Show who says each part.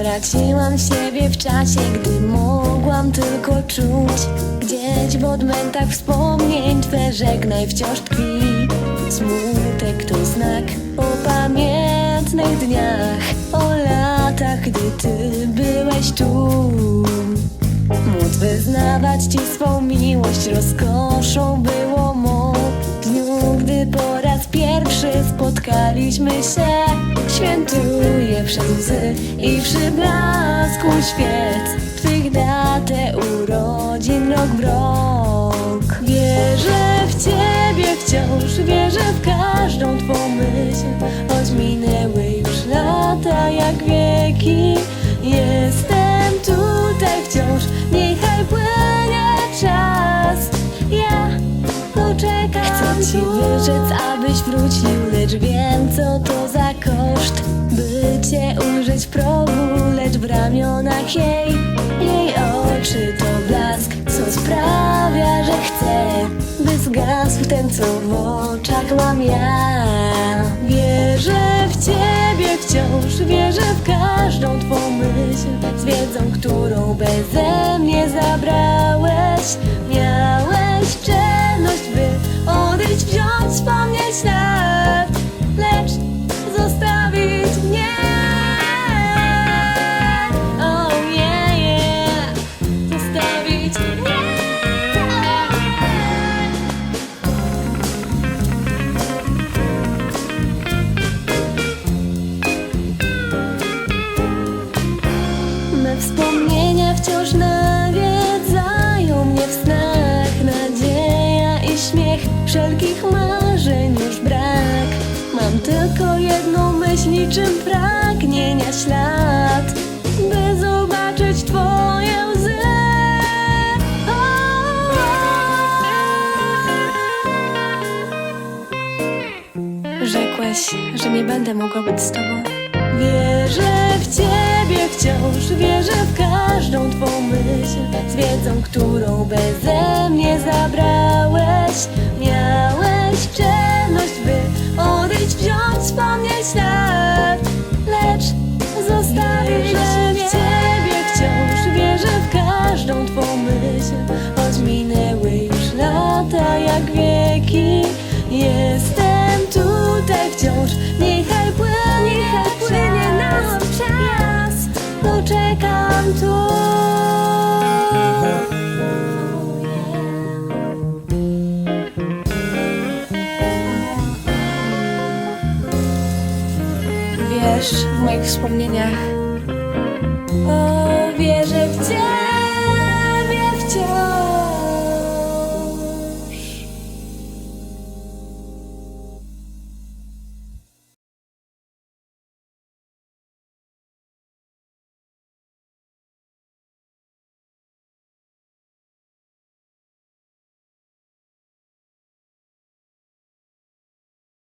Speaker 1: Utraciłam siebie w czasie, gdy mogłam tylko czuć. Gdzieś w odmętach wspomnień Twe żegnaj wciąż tkwi. Smutek to znak o pamiętnych dniach O latach, gdy Ty byłeś tu. Móc wyznawać Ci swą miłość rozkoszą było spotkaliśmy się Świętuję przez łzy i przy blasku świec. Twych datę urodzin rok w rok. Wierzę w Ciebie wciąż, wierzę w każdą Twą myśl. Choć minęły już lata jak wieki Jestem tutaj wciąż, niechaj płynie czas. Ja poczekam Chcę Ci wyrzec, abyś wrócił Lecz wiem, co to za koszt By Cię ujrzeć w progu Lecz w ramionach jej Jej oczy to blask Co sprawia, że chcę By zgasł ten, co w oczach mam ja. Wierzę w Ciebie wciąż Wierzę w każdą Twą myśl Z wiedzą, którą beze mnie zabrałeś Mnie Me wspomnienia wciąż nawiedzają mnie w snach. Nadzieja i śmiech, wszelkich marzeń już brak. Mam tylko jedną myśl, niczym pragnienia ślad Rzekłeś, że nie będę mogła być z Tobą. Wierzę w Ciebie wciąż, wierzę w każdą Twą myśl. Z wiedzą, którą beze mnie zabrałeś Miałeś czelność, by odejść, wziąć, wspomnieć lat Lecz zostawisz Wierzę w Ciebie wciąż, wierzę w każdą Twą myśl. Choć minęły już lata jak wieki Jestem wciąż, niechaj płynie, niechaj płynie nam czas. Poczekam tu. Wiesz, w moich wspomnieniach